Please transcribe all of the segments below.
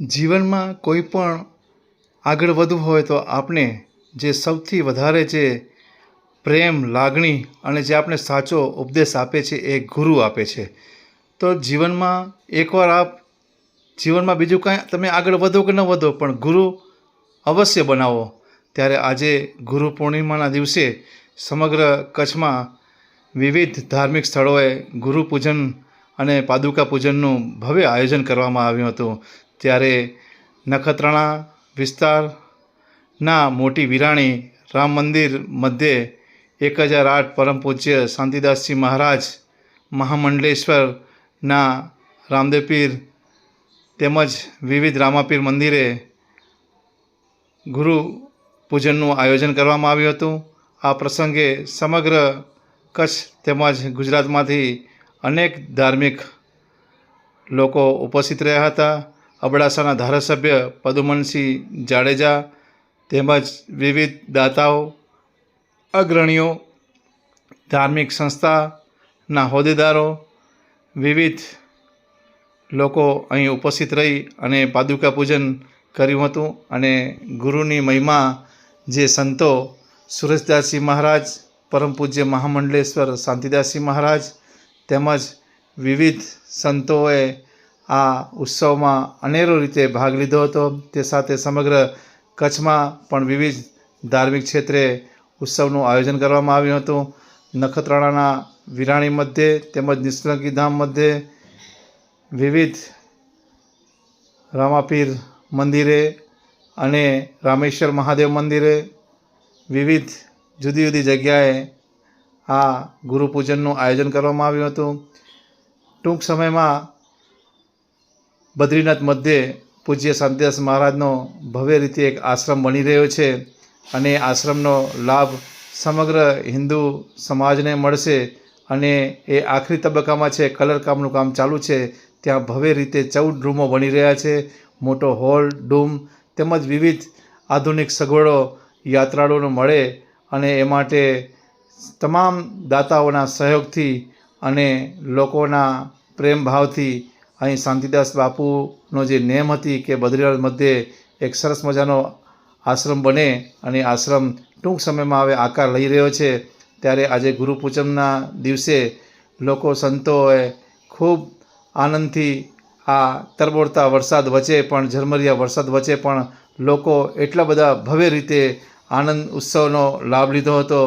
જીવનમાં કોઈ પણ આગળ વધવું હોય તો આપણે જે સૌથી વધારે જે પ્રેમ, લાગણી અને જે આપણે સાચો ઉપદેશ આપે છે એ ગુરુ આપે છે. તો જીવનમાં એકવાર આપ જીવનમાં બીજું કાંઈ તમે આગળ વધો કે ન વધો, પણ ગુરુ અવશ્ય બનાવો. ત્યારે આજે ગુરુ પૂર્ણિમાના દિવસે સમગ્ર કચ્છમાં વિવિધ ધાર્મિક સ્થળોએ ગુરુ પૂજન અને પાદુકા પૂજનનું ભવ્ય આયોજન કરવામાં આવ્યું હતું. ત્યારે નખત્રાણા વિસ્તારના મોટી વિરાણી રામ મંદિર મધ્યે એક હજાર આઠ પરમ પૂજ્ય શાંતિદાસજી મહારાજ મહામંડલેશ્વરના રામદેવપીર તેમજ વિવિધ રામાપીર મંદિરે ગુરુ પૂજનનું આયોજન કરવામાં આવ્યું હતું. આ પ્રસંગે સમગ્ર કચ્છ તેમજ ગુજરાતમાંથી અનેક ધાર્મિક લોકો ઉપસ્થિત રહ્યા હતા. અબડાસાના ધારાસભ્ય પદુમનસિંહ જાડેજા તેમજ વિવિધ દાતાઓ, અગ્રણીઓ, ધાર્મિક સંસ્થાના હોદ્દેદારો, વિવિધ લોકો અહીં ઉપસ્થિત રહી અને પાદુકા પૂજન કર્યું હતું અને ગુરુની મહિમા જે સંતો સુરેશદાસજી મહારાજ, પરમ પૂજ્ય મહામંડલેશ્વર શાંતિદાસજી મહારાજ તેમજ વિવિધ સંતોએ આ ઉત્સવમાં અનેરો રીતે ભાગ લીધો હતો. તે સાથે સમગ્ર કચ્છમાં પણ વિવિધ ધાર્મિક ક્ષેત્રે ઉત્સવનું આયોજન કરવામાં આવ્યું હતું. નખત્રાણાના વિરાણી મધ્યે તેમજ નિષ્કલંકી ધામ મધ્યે વિવિધ રામાપીર મંદિરે અને રામેશ્વર મહાદેવ મંદિરે વિવિધ જુદી જુદી જગ્યાએ આ ગુરુ પૂજનનું આયોજન કરવામાં આવ્યું હતું. ટૂંક સમયમાં બદ્રીનાથ મધ્યે પૂજ્ય શાંતિદાસ મહારાજનો ભવ્ય રીતે એક આશ્રમ બની રહ્યો છે અને આશ્રમનો લાભ સમગ્ર હિન્દુ સમાજને મળશે અને એ આખરી તબક્કામાં છે, કલર કામનું કામ ચાલુ છે, ત્યાં ભવ્ય રીતે ચૌદ રૂમો બની રહ્યા છે, મોટો હોલ, ડૂમ તેમજ વિવિધ આધુનિક સગવડો યાત્રાળુઓને મળે અને એ માટે તમામ દાતાઓના સહયોગથી અને લોકોના પ્રેમ ભાવથી અહીં શાંતિદાસ બાપુનો જે નેમ હતી કે બદ્રીનાથ મધ્યે એક સરસ મજાનો આશ્રમ બને અને આશ્રમ ટૂંક સમયમાં હવે આકાર લઈ રહ્યો છે, ત્યારે આજે ગુરુપૂજનના દિવસે લોકો સંતોએ ખૂબ આનંદથી આ તરબોળતા વરસાદ વચ્ચે પણ, ઝરમરિયા વરસાદ વચ્ચે પણ લોકો એટલા બધા ભવ્ય રીતે આનંદ ઉત્સવનો લાભ લીધો હતો.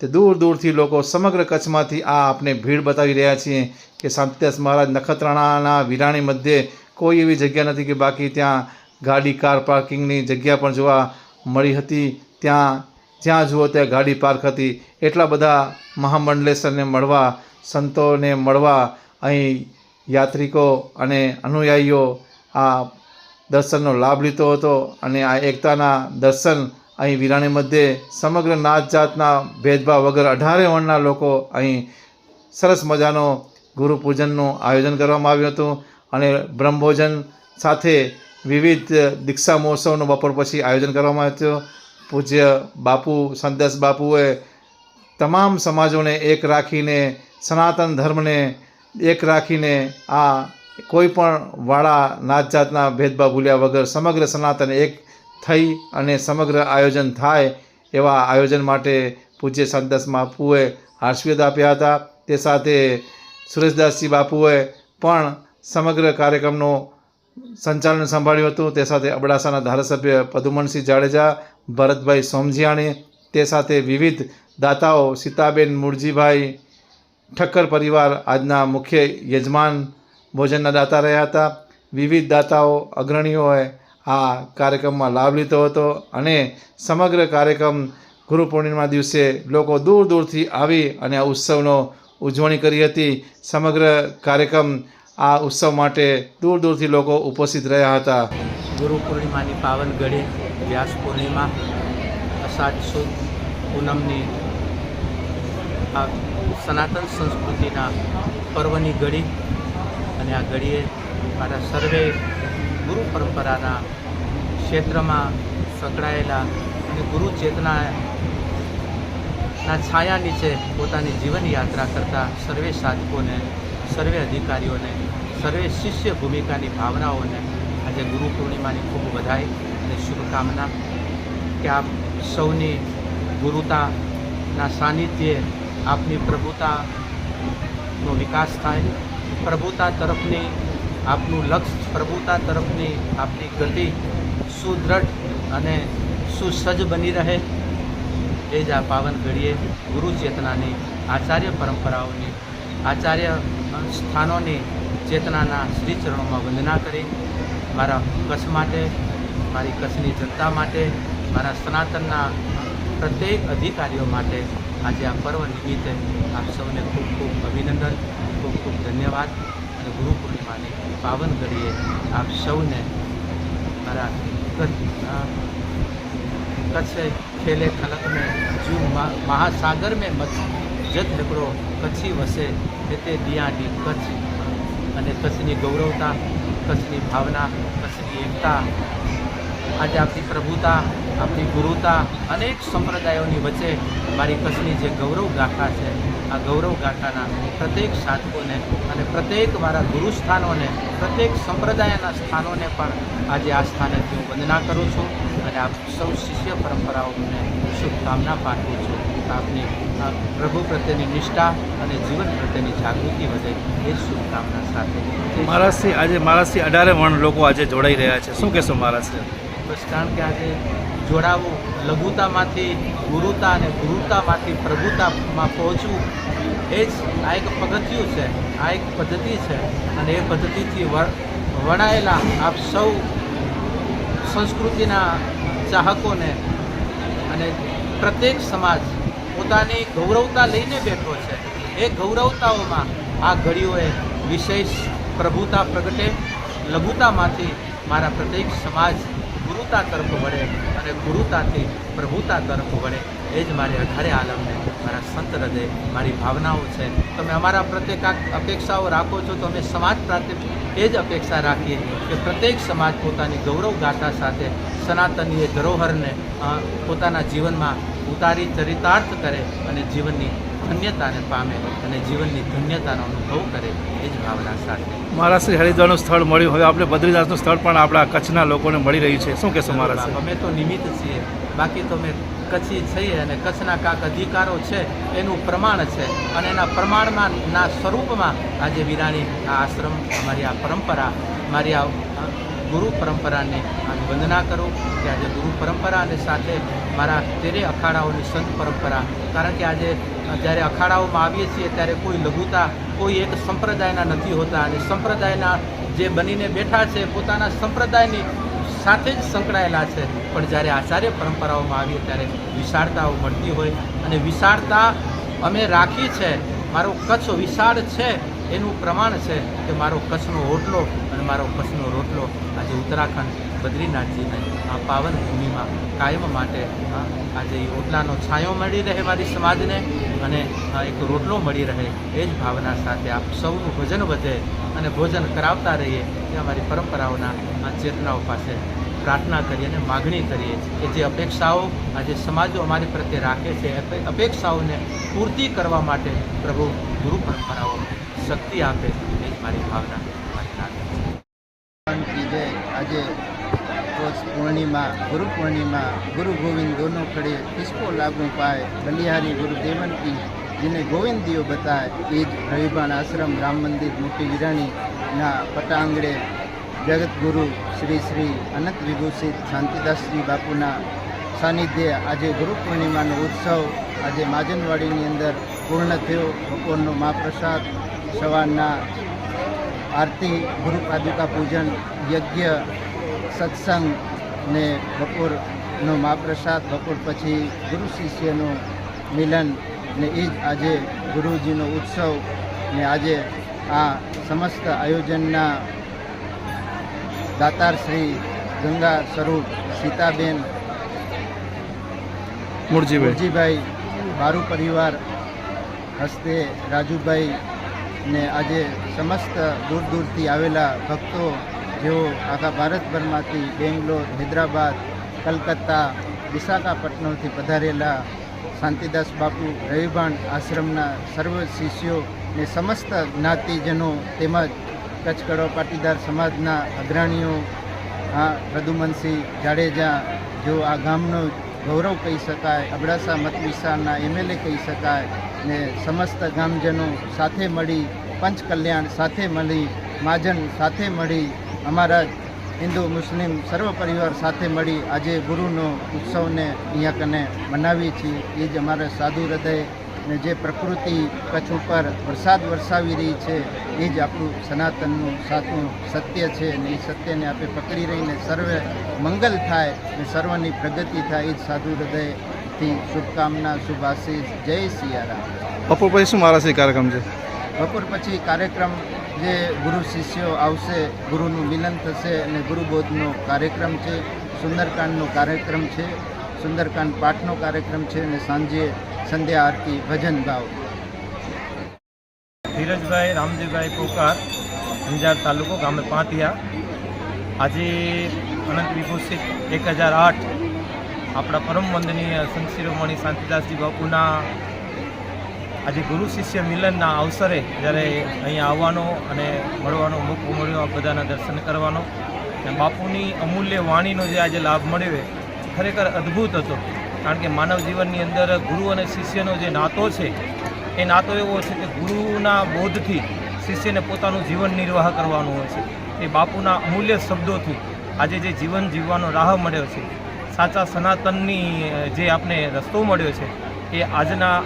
તે દૂર દૂરથી લોકો સમગ્ર કચ્છમાંથી આ આપને ભીડ બતાવી રહ્યા છીએ કે શાંતિદાસ મહારાજ નખત્રાણાના વિરાણી મધ્યે કોઈ એવી જગ્યા નથી કે બાકી ત્યાં ગાડી, કાર પાર્કિંગની જગ્યા પણ જોવા મળી હતી. ત્યાં, જ્યાં જુઓ ત્યાં ગાડી પાર્ક હતી. એટલા બધા મહામંડલેશ્વરને મળવા, સંતોને મળવા અહીં યાત્રિકો અને અનુયાયીઓ આ દર્શનનો લાભ લીધો હતો અને આ એકતાના દર્શન અહીં વિરાણી મધ્યે સમગ્ર નાત જાતના ભેદભાવ વગર અઢારે વર્ણના લોકો અહીં સરસ મજાનો ગુરુ પૂજનનું આયોજન કરવામાં આવ્યું હતું અને બ્રહ્મભોજન સાથે વિવિધ દીક્ષા મહોત્સવનું બપોર પછી આયોજન કરવામાં આવ્યું હતું. પૂજ્ય બાપુ સંદેશ બાપુએ તમામ સમાજોને એક રાખીને, સનાતન ધર્મને એક રાખીને આ કોઈ પણ વાળા નાત જાતના ભેદભાવ ભૂલ્યા વગર સમગ્ર સનાતન એક થઈ અને સમગ્ર આયોજન થાય એવા આયોજન માટે પૂજ્ય સંતદાસ બાપુએ આશીર્વાદ આપ્યા હતા. તે સાથે સુરેશદાસજી બાપુએ પણ સમગ્ર કાર્યક્રમનું સંચાલન સંભાળ્યું હતું. તે સાથે અબડાસાના ધારાસભ્ય પદુમનસિંહ જાડેજા, ભરતભાઈ સોમજીયાણી, તે સાથે વિવિધ દાતાઓ, સીતાબેન મૂળજીભાઈ ઠક્કર પરિવાર, આજના મુખ્ય યજમાન ભોજનના દાતા રહ્યા હતા. વિવિધ દાતાઓ, અગ્રણીઓએ આ કાર્યક્રમમાં લાભ લીધો હતો અને સમગ્ર કાર્યક્રમ ગુરુ પૂર્ણિમા દિવસે લોકો દૂર દૂરથી આવી અને આ ઉત્સવનો ઉજવણી કરી હતી. સમગ્ર કાર્યક્રમ આ ઉત્સવ માટે દૂર દૂરથી લોકો ઉપસ્થિત રહ્યા હતા. ગુરુ પૂર્ણિમાની પાવન ઘડી વ્યાસ પૂર્ણિમા, અષાઢ સુદ પૂનમની આ સનાતન સંસ્કૃતિના પર્વની ઘડી. અને આ ઘડીએ મારા સર્વે ગુરુ પરંપરાના ક્ષેત્રમાં સંકળાયેલા અને ગુરુ ચેતનાના છાયા નીચે પોતાની જીવન યાત્રા કરતા સર્વે સાધકોને, સર્વે અધિકારીઓને, સર્વે શિષ્ય ભૂમિકાની ભાવનાઓને આજે ગુરુ પૂર્ણિમાની ખૂબ વધાઈ અને શુભકામના કે આપ સૌની ગુરુતાના સાનિધ્યે આપની પ્રભુતાનો વિકાસ થાય. પ્રભુતા તરફની આપનું લક્ષ્ય પ્રભુતા તરફની આપની ગતિ સુદૃઢ અને સુસજ્જ બની રહે. એ જ આ પાવન ઘડીએ ગુરુ ચેતનાની આચાર્ય પરંપરાઓની, આચાર્ય સ્થાનોની ચેતનાના શ્રી ચરણોમાં વંદના કરી. મારા કચ્છ માટે, મારી કચ્છની જનતા માટે, મારા સનાતનના પ્રત્યેક અધિકારીઓ માટે આજે આ પર્વ નિમિત્તે આપ સૌને ખૂબ ખૂબ અભિનંદન, ખૂબ ખૂબ ધન્યવાદ અને ગુરુ પૂર્ણિમાની પાવન ઘડીએ આપ સૌને મારા कच्छ खेले खलक में जू मा- महासागर में मत જત હિકડો કચ્છી વસે તે દિયાડી કચ્છ અને કચ્છની ગૌરવતા કચ્છની ભાવના કચ્છની એકતા આજે આપણી પ્રભુતા આપણી ગુરુતા અનેક સંપ્રદાયોની વચ્ચે મારી કચ્છની જે ગૌરવ ગાથા છે આ ગૌરવ ગાથાના પ્રત્યેક સાધકોને અને પ્રત્યેક મારા ગુરુ સ્થાનોને પ્રત્યેક સંપ્રદાયના સ્થાનોને પણ આજે આ સ્થાનેથી હું વંદના કરું છું અને આપ સૌ શિષ્ય પરંપરાઓને શુભકામના પાઠવું છું. આપની આ પ્રભુ પ્રત્યેની નિષ્ઠા અને જીવન પ્રત્યેની જાગૃતિ વધે એ શુભકામના સાથે. મહારાજથી આજે મહારાજથી અઢારે વર્ણ લોકો આજે જોડાઈ રહ્યા છે. શું કહેશો મહારાજથી બસ કારણ કે આજે જોડાવું, લઘુતામાંથી ગુરુતા અને ગુરુતામાંથી પ્રભુતામાં પહોંચવું, એ જ આ એક પગથિયું છે. આ એક પદ્ધતિ છે અને એ પદ્ધતિથી વણાયેલા આપ સૌ સંસ્કૃતિના ચાહકોને અને પ્રત્યેક સમાજ પોતાની ગૌરવતા લઈને બેઠો છે. એ ગૌરવતાઓમાં આ ઘડીઓએ વિશેષ પ્રભુતા પ્રગટે, લઘુતામાંથી મારા પ્રત્યેક સમાજ ગુરુતા તરફ વળે અને ગુરુતાથી પ્રભુતા તરફ વળે, એ જ મારી અઢારે આલમને, મારા સંત હૃદય, મારી ભાવનાઓ છે. તમે અમારા પ્રત્યે કાંક અપેક્ષાઓ રાખો છો તો અમે સમાજ પ્રત્યે એ જ અપેક્ષા રાખીએ કે પ્રત્યેક સમાજ પોતાની ગૌરવ ગાથા સાથે સનાતનની એ ધરોહરને પોતાના જીવનમાં ઉતારી ચરિતાર્થ કરે અને જીવનની ધન્યતાને પામે અને જીવનની ધન્યતાનો અનુભવ કરે એ જ ભાવના સાથે. મહારાજશ્રી હરિદ્વારનું સ્થળ મળ્યું. હવે આપણે બદ્રીનાથનું સ્થળ પણ આપણા કચ્છના લોકોને મળી રહ્યું છે. શું કહેશો મહારાજ અમે તો નિમિત્ત છીએ. બાકી તો અમે કચ્છી છીએ અને કચ્છના કાંક અધિકારો છે એનું પ્રમાણ છે અને એના પ્રમાણમાં ના સ્વરૂપમાં આજે વિરાણી આ આશ્રમ અમારી આ પરંપરા મારી આ ગુરુ પરંપરાને આ વંદના કરું કે આજે ગુરુ પરંપરા અને સાથે મારા તેરે અખાડાઓની સંત પરંપરા. કારણ કે આજે, જ્યારે અખાડાઓમાં આવીએ છીએ ત્યારે કોઈ લઘુતા, કોઈ એક સંપ્રદાયના નથી હોતા અને સંપ્રદાયના જે બનીને બેઠા છે પોતાના સંપ્રદાયની સાથે જ સંકળાયેલા છે. પણ જ્યારે આચાર્ય પરંપરાઓમાં આવીએ ત્યારે વિશાળતાઓ મળતી હોય અને વિશાળતા અમે રાખી છે. મારો કચ્છ વિશાળ છે. એનું પ્રમાણ છે કે મારો કચ્છનો ઓટલો અને મારો કચ્છનો રોટલો આજે ઉત્તરાખંડ બદ્રીનાથજીને આ પાવન ભૂમિમાં કાયમ માટે આજે એ ઓટલાનો છાંયો મળી રહે મારી સમાજને અને એક રોટલો મળી રહે એ જ ભાવના સાથે આપ સૌનું ભોજન વધે અને ભોજન કરાવતા રહીએ એ અમારી પરંપરાઓના આ ચેતનાઓ પાસે પ્રાર્થના કરીએ અને માગણી કરીએ કે જે અપેક્ષાઓ આજે સમાજો અમારી પ્રત્યે રાખે છે અપેક્ષાઓને પૂર્તિ કરવા માટે પ્રભુ ગુરુ પરંપરાઓ શક્તિ આપે એ મારી ભાવના, મારી જય. આજે પૂર્ણિમા, ગુરુ પૂર્ણિમા, ગુરુ ગોવિંદ દોનો ખડે કિસકો લાગુ પાય. બલિહારી ગુરુદેવન જેને ગોવિંદીઓ બતાય, એ જ રવિભાન આશ્રમ, રામ મંદિર, મોટી વિરાણીના પટાંગણે જગતગુરુ શ્રી શ્રી અનંત વિભૂષિત શાંતિદાસજી બાપુના સાનિધ્ય આજે ગુરુ પૂર્ણિમાનો ઉત્સવ આજે માજનવાડીની અંદર પૂર્ણ થયો. બપોરનો મહાપ્રસાદ સવારના આરતી ગુરુ પાદુકા પૂજન યજ્ઞ સત્સંગ ને બપોરનો મહાપ્રસાદ બપોર પછી ગુરુ શિષ્યનું મિલન ને એ જ આજે ગુરુજીનો ઉત્સવ ને આજે આ સમસ્ત આયોજનના દાતાર શ્રી ગંગા સ્વરૂપ સીતાબેન મુરજીભાઈ મુરજીભાઈ બારુ પરિવાર હસ્તે રાજુભાઈ ને આજે સમસ્ત દૂર દૂરથી આવેલા ભક્તો, જેઓ આખા ભારતભરમાંથી બેંગ્લોર, હૈદરાબાદ, કલકત્તા, વિશાખાપટ્ટનમથી પધારેલા શાંતિદાસ બાપુ રવિભાણ આશ્રમના સર્વ શિષ્યો ને સમસ્ત જ્ઞાતિજનો તેમજ કચ્છ કડવા પાટીદાર સમાજના અગ્રણીઓ આ પ્રદુમનસિંહ જાડેજા જો આ ગામનો ગૌરવ કહી શકાય, અબડાસા મત વિસ્તારના એમએલએ કહી શકાય ને સમસ્ત ગામજનો સાથે મળી પંચ કલ્યાણ સાથે મળી, મહાજન સાથે મળી, અમારા હિન્દુ, મુસ્લિમ સર્વ પરિવાર સાથે મળી આજે ગુરુનો ઉત્સવને અહીંયા કને મનાવીએ છીએ. એ જ અમારા સાધુ હૃદય ને જે પ્રકૃતિ કચ્છ ઉપર વરસાદ વરસાવી રહી છે, એ જ આપણું સનાતનનું સાચું સત્ય છે ને એ સત્યને આપણે પકડી રહીને સર્વે મંગલ થાય ને સર્વની પ્રગતિ થાય, એ જ સાધુ હૃદયથી શુભકામના શુભાશીષ. જય સિયારામ. બપોર પછી શું મહારાજશ્રી કાર્યક્રમ છે? બપોર પછી કાર્યક્રમ જે ગુરુ શિષ્યો આવશે ગુરુનું મિલન થશે અને ગુરુબોધનો કાર્યક્રમ છે સુંદરકાંડનો કાર્યક્રમ છે સુંદરકાંડ પાઠનો કાર્યક્રમ છે અને સાંજે સંધ્યા આરતી ભજન ગાવ ધીરજભાઈ રામજીભાઈ પોકાર અંજાર તાલુકો ગામે પાંતિયા આજે અનંત વિભૂષિત એક હજાર આઠ આપણા પરમ વંદનીય સંત શિરોમણી શાંતિદાસજી બાપુના આજે ગુરુ શિષ્ય મિલનના અવસરે જ્યારે અહીંયા આવવાનો અને મળવાનો મોકો મળ્યો, આ બધાના દર્શન કરવાનો. અને બાપુની અમૂલ્ય વાણીનો જે આજે લાભ મળ્યો એ ખરેખર અદ્ભુત હતો. કારણ કે માનવ જીવનની અંદર ગુરુ અને શિષ્યનો જે નાતો છે, એ નાતો એવો છે કે ગુરુના બોધથી શિષ્યને પોતાનું જીવન નિર્વાહ કરવાનું હોય છે. એ બાપુના અમૂલ્ય શબ્દોથી આજે જે જીવન જીવવાનો રાહ મળ્યો છે સાચા સનાતનની જે આપણે રસ્તો મળ્યો છે, એ આજના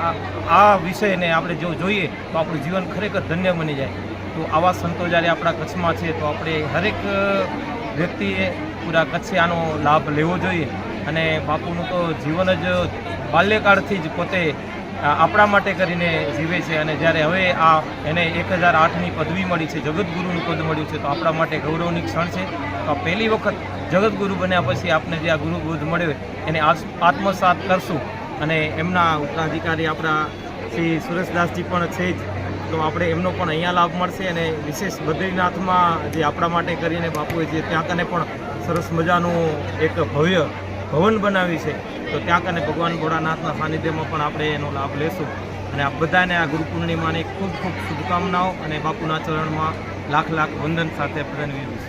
આ- વિષયને આપણે જો જોઈએ, તો આપણું જીવન ખરેખર ધન્ય બની જાય. તો આવા સંતો જ્યારે આપણા કચ્છમાં છે, તો આપણે હરેક વ્યક્તિએ પૂરા કચ્છે આનો લાભ લેવો જોઈએ. અને બાપુનું તો જીવન જ બાલ્યકાળથી જ પોતે આપણા માટે કરીને જીવે છે અને જ્યારે હવે આ એને એક હજાર આઠની પદવી મળી છે, જગતગુરુનું પદ મળ્યું છે, તો આપણા માટે ગૌરવની ક્ષણ છે. તો પહેલી વખત જગતગુરુ બન્યા પછી આપને જે આ ગુરુબોધ મળ્યો એને આત્મસાત કરશું. અને એમના ઉત્તરાધિકારી આપણા શ્રી સુરેશદાસજી પણ છે જ. તો આપણે એમનો પણ અહીંયા લાભ મળશે અને વિશેષ બદ્રીનાથમાં જે આપણા માટે કરીને બાપુએ જે ત્યાં કને પણ સરસ મજાનું એક ભવ્ય ભવન બનાવ્યું છે. તો ત્યાં કને ભગવાન ભોળાનાથના સાનિધ્યમાં પણ આપણે એનો લાભ લેશું. અને આ બધાને આ ગુરુ પૂર્ણિમાની ખૂબ ખૂબ શુભકામનાઓ અને બાપુના ચરણમાં લાખ લાખ વંદન સાથે વિનંતી